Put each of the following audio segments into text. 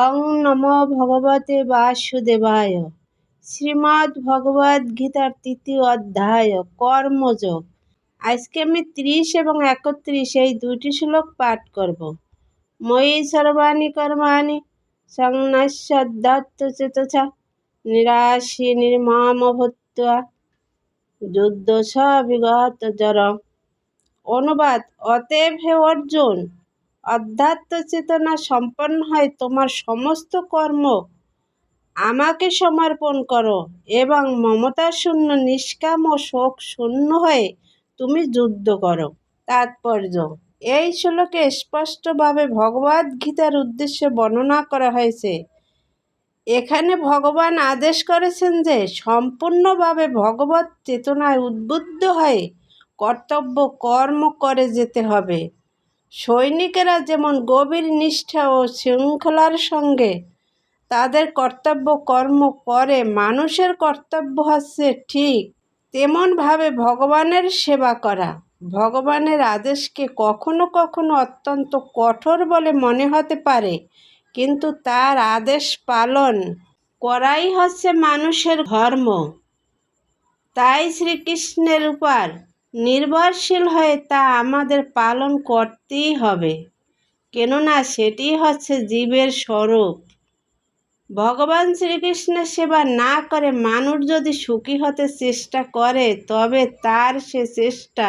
অং নম ভগবতে বাসুদেবায় শ্রীমদ্ ভগবদ গীতার তৃতীয় অধ্যায় কর্মযোগ আজকে আমি ত্রিশ এবং একত্রিশ, এই দুটি শ্লোক পাঠ করব। ময়ী সর্বাণী কর্মাণি সংন্যাস্যদত্ত চেতছা নিরাশি নির্মম যুদ্ধ স বিগত জর অনুবাদ, অতএব হে অর্জুন অধ্যাত্ম চেতনা সম্পন্ন হয়, তোমার সমস্ত কর্ম আমাকে সমর্পণ করো এবং মমতা শূন্য, নিষ্কাম ও শোক শূন্য হয়ে তুমি যুদ্ধ করো। তাৎপর্য। এই শ্লোকে স্পষ্টভাবে ভগবদ গীতার উদ্দেশ্যে বর্ণনা করা হয়েছে। এখানে ভগবান আদেশ করেছেন যে, সম্পূর্ণভাবে ভগবত চেতনায় উদ্বুদ্ধ হয়ে কর্তব্য কর্ম করে যেতে হবে। সৈনিকেরা যেমন গভীর নিষ্ঠা ও শৃঙ্খলার সঙ্গে তাদের কর্তব্য কর্ম করে, মানুষের কর্তব্য হচ্ছে ঠিক তেমনভাবে ভগবানের সেবা করা। ভগবানের আদেশকে কখনো কখনো অত্যন্ত কঠোর বলে মনে হতে পারে, কিন্তু তার আদেশ পালন করাই হচ্ছে মানুষের ধর্ম। তাই শ্রীকৃষ্ণের উপর নির্ভরশীল হয়ে তা আমাদের পালন করতেই হবে। কেননা সেটি হচ্ছে জীবের স্বরূপ। ভগবান শ্রীকৃষ্ণের সেবা না করে মানুষ যদি সুখী হতে চেষ্টা করে, তবে তার সে চেষ্টা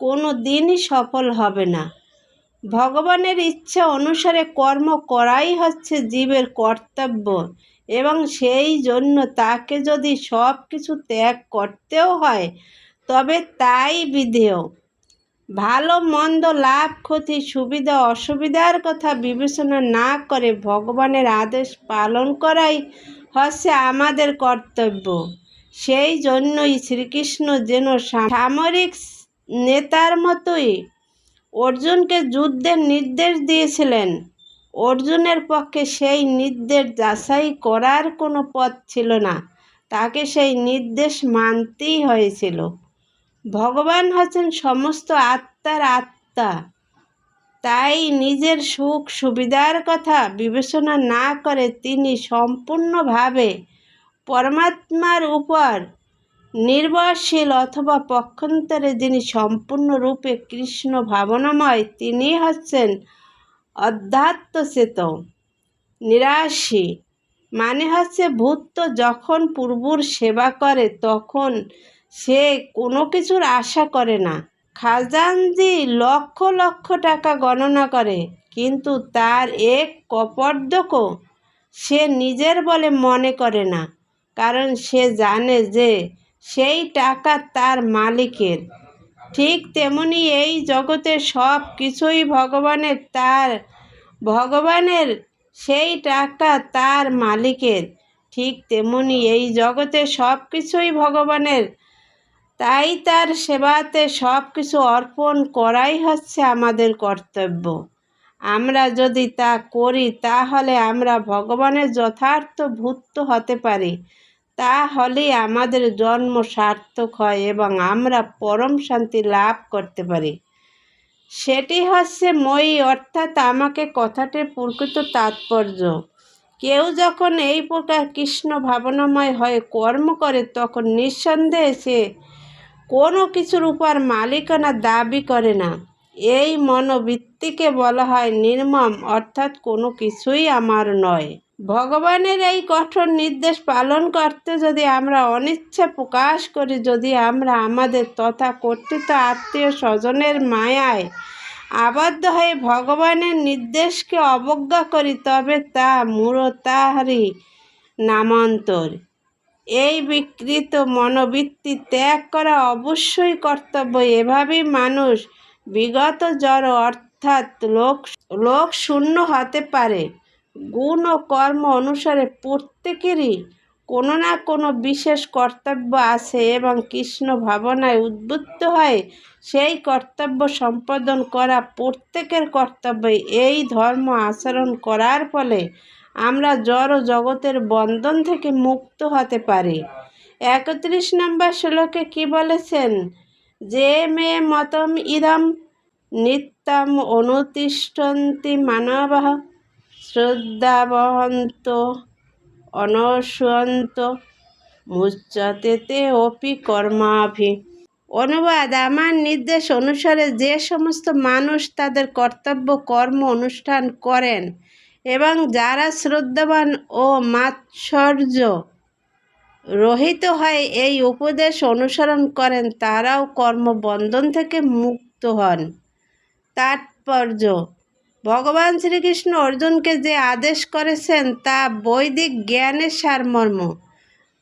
কোনো দিনই সফল হবে না। ভগবানের ইচ্ছা অনুসারে কর্ম করাই হচ্ছে জীবের কর্তব্য এবং সেই জন্য তাকে যদি সব কিছু ত্যাগ করতেও হয় তবে তাই বিধেয়। ভালো মন্দ লাভ, ক্ষতি, সুবিধা, অসুবিধার কথা বিবেচনা না করে ভগবানের আদেশ পালন করাই হচ্ছে আমাদের কর্তব্য। সেই জন্যই শ্রীকৃষ্ণ যেন সামরিক নেতার মতোই অর্জুনকে যুদ্ধের নির্দেশ দিয়েছিলেন। অর্জুনের পক্ষে সেই নির্দেশ যাচাই করার কোনো পথ ছিল না। তাকে সেই নির্দেশ মানতেই হয়েছিল। ভগবান হচ্ছেন সমস্ত আত্মার আত্মা। তাই নিজের সুখ সুবিধার কথা বিবেচনা না করে তিনি সম্পূর্ণভাবে পরমাত্মার উপর নির্ভরশীল অথবা পক্ষান্তরে যিনি সম্পূর্ণরূপে কৃষ্ণ ভাবনাময়, তিনি হচ্ছেন অধ্যাত্ম চেত নিরাশী। মানে হচ্ছে ভূত যখন পূর্বর সেবা করে, তখন সে কোনো কিছুর আশা করে না। খাজানজি লক্ষ লক্ষ টাকা গণনা করে, কিন্তু তার এক কপর্দকও সে নিজের বলে মনে করে না, কারণ সে জানে যে সেই টাকা তার মালিকের। ঠিক তেমনি এই জগতে সব কিছুই ভগবানের, তার ভগবানের সেই টাকা তার মালিকের। ঠিক তেমনি এই জগতে সব কিছুই ভগবানের। তাই তার সেবাতে সব কিছু অর্পণ করাই হচ্ছে আমাদের কর্তব্য। আমরা যদি তা করি, তাহলে আমরা ভগবানের যথার্থ ভূত হতে পারি। তাহলেই আমাদের জন্ম সার্থক হয় এবং আমরা পরম শান্তি লাভ করতে পারি। সেটি হচ্ছে মই, অর্থাৎ আমাকে কথাটির প্রকৃত তাৎপর্য। কেউ যখন এই প্রকার কৃষ্ণ ভাবনাময় হয়ে কর্ম করে, তখন নিঃসন্দেহে সে কোনো কিছুর উপর মালিকানা দাবি করে না। এই মনোবৃত্তিকে বলা হয় নির্মম, অর্থাৎ কোনো কিছুই আমার নয়। ভগবানের এই কঠোর নির্দেশ পালন করতে যদি আমরা অনিচ্ছা প্রকাশ করি, যদি আমরা আমাদের তথা কর্তৃত্ব আত্মীয় স্বজনের মায়ায় আবদ্ধ হয়ে ভগবানের নির্দেশকে অবজ্ঞা করি, তবে তা মূরতাহারি নামান্তর। এই বিকৃত মনোবৃত্তি ত্যাগ করা অবশ্যই কর্তব্য। এভাবেই মানুষ বিগত জড় অর্থাৎ লোক লোক শূন্য হতে পারে। গুণ ও কর্ম অনুসারে প্রত্যেকেরই কোনো না কোনো বিশেষ কর্তব্য আছে এবং কৃষ্ণ ভাবনায় উদ্বুদ্ধ হয়ে সেই কর্তব্য সম্পাদন করা প্রত্যেকের কর্তব্য এই ধর্ম আচরণ করার ফলে আমরা জড় জগতের বন্ধন থেকে মুক্ত হতে পারি। একত্রিশ নম্বর শ্লোকে কি বলেছেন? যে মে মতম ইদম নিত্যম অনুতিষ্ঠন্তি মানব শ্রদ্ধাবহন্ত অনসন্ত মুচ্যতে অপি কর্মাভি। অনুবাদ, আমার নির্দেশ অনুসারে যে সমস্ত মানুষ তাদের কর্তব্য, কর্ম, অনুষ্ঠান করেন এবং যারা শ্রদ্ধাবান ও মাৎসর্য রহিত হয় এই উপদেশ অনুসরণ করেন, তারাও কর্মবন্ধন থেকে মুক্ত হন। তাৎপর্য, ভগবান শ্রীকৃষ্ণ অর্জুনকে যে আদেশ করেছেন, তা বৈদিক জ্ঞানের সারমর্ম।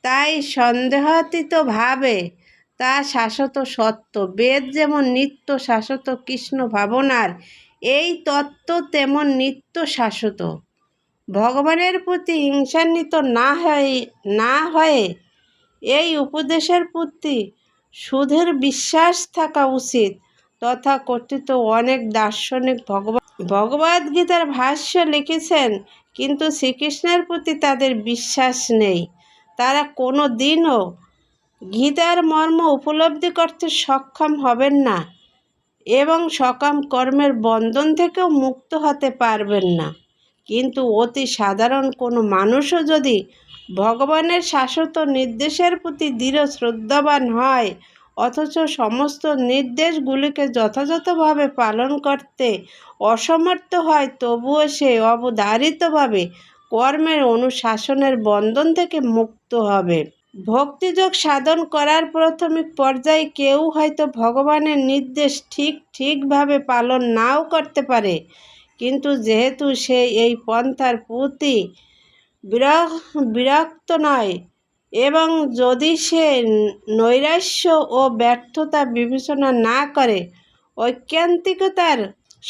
তাই সন্দেহাতীতভাবে তা শাশ্বত সত্য। বেদ যেমন নিত্য শাশ্বত কৃষ্ণ ভাবনার এই তত্ত্ব তেমন নিত্য শাশ্বত। ভগবানের প্রতি হিংসান্বিত না হয়ে না হয়ে এই উপদেশের প্রতি সুধের বিশ্বাস থাকা উচিত তথা কথিত অনেক দার্শনিক ভগবান গীতার ভাষ্য লিখেছেন, কিন্তু শ্রীকৃষ্ণের প্রতি তাদের বিশ্বাস নেই। তারা কোনো দিনও গীতার মর্ম উপলব্ধি করতে সক্ষম হবেন না। এবং সকাম কর্মের বন্ধন থেকেও মুক্ত হতে পারবেন না। কিন্তু অতি সাধারণ কোনো মানুষও যদি ভগবানের শাশ্বত নির্দেশের প্রতি দৃঢ় শ্রদ্ধাবান হয়, অথচ সমস্ত নির্দেশগুলিকে যথাযথভাবে পালন করতে অসমর্থ হয়, তবুও সে অবধারিতভাবে কর্মের অনুশাসনের বন্ধন থেকে মুক্ত হবে। ভক্তিযোগ সাধন করার প্রাথমিক পর্যায়ে কেউ হয়তো ভগবানের নির্দেশ ঠিক ঠিকভাবে পালন নাও করতে পারে। কিন্তু যেহেতু সে এই পন্থার প্রতি বিরক্ত নয় এবং যদি সে নৈরাশ্য ও ব্যর্থতা বিবেচনা না করে, ঐকান্তিকতার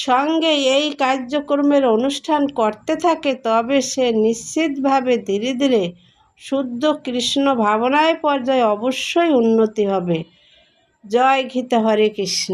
সঙ্গে এই কার্যক্রমের অনুষ্ঠান করতে থাকে, তবে সে নিশ্চিতভাবে ধীরে ধীরে শুদ্ধ কৃষ্ণ ভাবনায় পর্যায়ে অবশ্যই উন্নতি হবে। জয় ঘিতা হরে কৃষ্ণ।